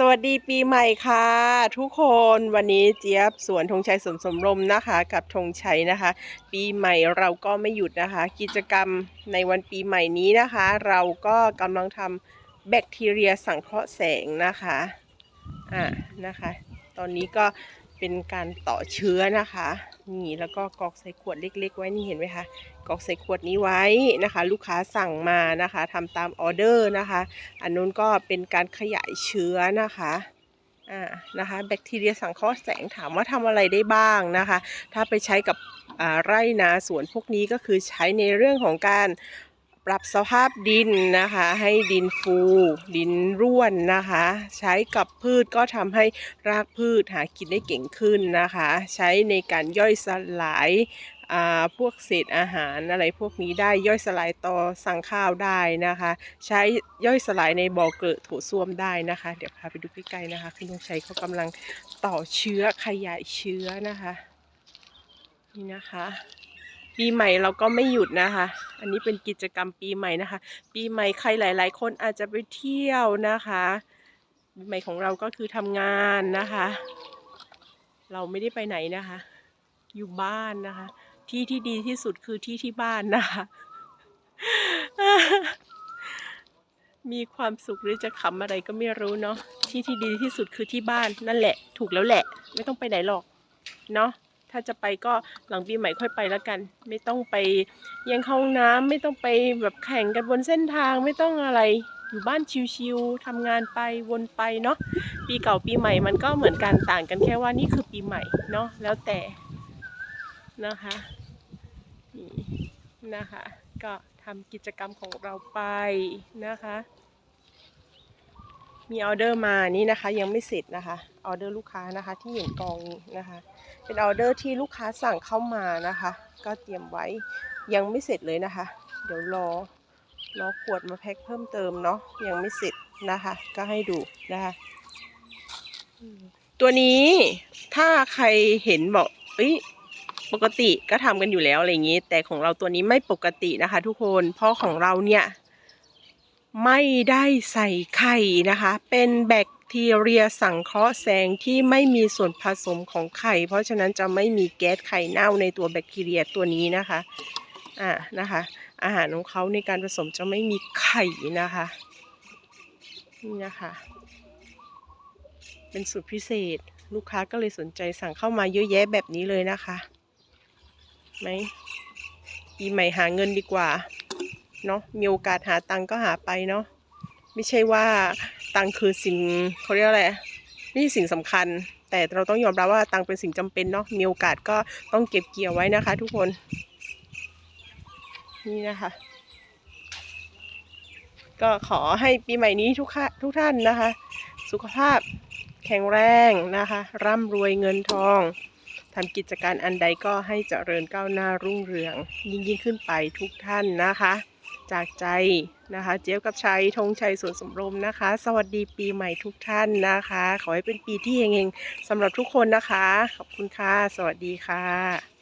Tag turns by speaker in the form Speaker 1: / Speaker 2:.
Speaker 1: สวัสดีปีใหม่ค่ะ ทุกคนวันนี้เจี๊ยบสวนธงชัยสมสมรมนะคะ กับธงชัยนะคะ ปีใหม่เราก็ไม่หยุดนะคะ กิจกรรมในวันปีใหม่นี้นะคะ เราก็กำลังทำแบคทีเรียสังเคราะห์แสงนะคะอ่านะคะ ตอนนี้ก็ เป็นการต่อเชื้อนะคะ นี่แล้วก็กรอกใส่ขวดเล็ก ๆ ไว้นี่เห็นไหมคะกรอกใส่ขวดนี้ไว้นะคะ ลูกค้าสั่งมานะคะทำตามออเดอร์นะคะ อันนู้นก็เป็นการขยายเชื้อนะคะอ่านะคะ แบคทีเรียสังเคราะห์แสงถามว่าทำอะไรได้บ้างนะคะ ถ้าไปใช้กับไร่นาสวนพวกนี้ก็คือใช้ในเรื่องของการ ปรับสภาพดินนะคะ ให้ดินฟู ดินร่วนนะคะ ใช้กับพืชก็ทำให้รากพืชหากินได้เก่งขึ้นนะคะ ใช้ในการย่อยสลายพวกเศษอาหารอะไรพวกนี้ได้ย่อยสลายต่อสั่งข้าวได้นะคะ ใช้ย่อยสลายในบ่อเกลอะโถส้วมได้นะคะ เดี๋ยวพาไปดูใกล้ๆนะคะคุณลุงชัยเขากำลังต่อเชื้อขยายเชื้อนะคะ นี่นะคะ ปีใหม่เราก็ไม่หยุดนะคะ อันนี้เป็นกิจกรรมปีใหม่นะคะ ปีใหม่ใครหลาย ๆ คนอาจจะไปเที่ยวนะคะปีใหม่ของเราก็คือทำงานนะคะ เราไม่ได้ไปไหนนะคะ อยู่บ้านนะคะ ที่ที่ดีที่สุดคือที่ที่บ้านนะคะมีความสุขหรือจะขำอะไรก็ไม่รู้เนาะที่ที่ดีที่สุดคือที่บ้านนั่นแหละ ถูกแล้วแหละ ไม่ต้องไปไหนหรอก เนาะ ถ้าจะไปก็หลังปีใหม่ค่อยไปแล้วกัน ไม่ต้องไปยังเข้าห้องน้ำไม่ต้องไปแบบแข่งกันบนเส้นทางไม่ต้องอะไรอยู่บ้านชิวๆทำงานไปวนไปเนาะปีเก่าปีใหม่มันก็เหมือนกันต่างกันแค่ว่านี่คือปีใหม่เนาะแล้วแต่นะคะนี่นะคะ ก็ทำกิจกรรมของเราไปนะคะ มีออเดอร์มานี่นะคะ ยังไม่เสร็จนะคะออเดอร์ลูกค้านะคะ ที่เห็นกองนะคะ เป็นออเดอร์ที่ลูกค้าสั่งเข้ามานะคะ ก็เตรียมไว้ยังไม่เสร็จเลยนะคะ เดี๋ยวรอรอขวดมาแพ็คเพิ่มเติมเนาะยังไม่เสร็จนะคะ ก็ให้ดูนะคะตัวนี้ถ้าใครเห็นบอกเอ้ยปกติก็ทำกันอยู่แล้วอะไรอย่างนี้ แต่ของเราตัวนี้ไม่ปกตินะคะ ทุกคนเพราะของเราเนี่ย ไม่ได้ใส่ไข่นะคะ เป็นแบคทีเรียสังเคราะห์แสงที่ไม่มีส่วนผสมของไข่ เพราะฉะนั้นจะไม่มีแก๊สไข่เน่าในตัวแบคทีเรียตัวนี้นะคะ อ่านะคะ อาหารของเขาในการผสมจะไม่มีไข่นะคะนี่นะคะ เป็นสูตรพิเศษลูกค้าก็เลยสนใจสั่งเข้ามาเยอะแยะแบบนี้เลยนะคะไหมปีใหม่หาเงินดีกว่า เนาะมีโอกาสหาตังค์ก็หาไปเนาะไม่ใช่ว่าตังค์คือสิ่งเขาเรียกอะไรไม่ใช่สิ่งสำคัญ แต่เราต้องยอมรับว่าตังค์เป็นสิ่งจำเป็นเนาะมีโอกาสก็ต้องเก็บเกี่ยวไว้นะคะ ทุกคน นี่นะคะ ก็ขอให้ปีใหม่นี้ทุกท่าทุกท่านนะคะ สุขภาพแข็งแรงนะคะ ร่ำรวยเงินทองทำกิจการอันใดก็ให้เจริญก้าวหน้ารุ่งเรือง ยิ่งยิ่งขึ้นไปทุกท่านนะคะ จากใจนะคะ เจี๊ยบกับชัยธงชัยสวนสมรมนะคะ สวัสดีปีใหม่ทุกท่านนะคะ ขอให้เป็นปีที่เฮงๆสำหรับทุกคนนะคะ ขอบคุณค่ะ สวัสดีค่ะ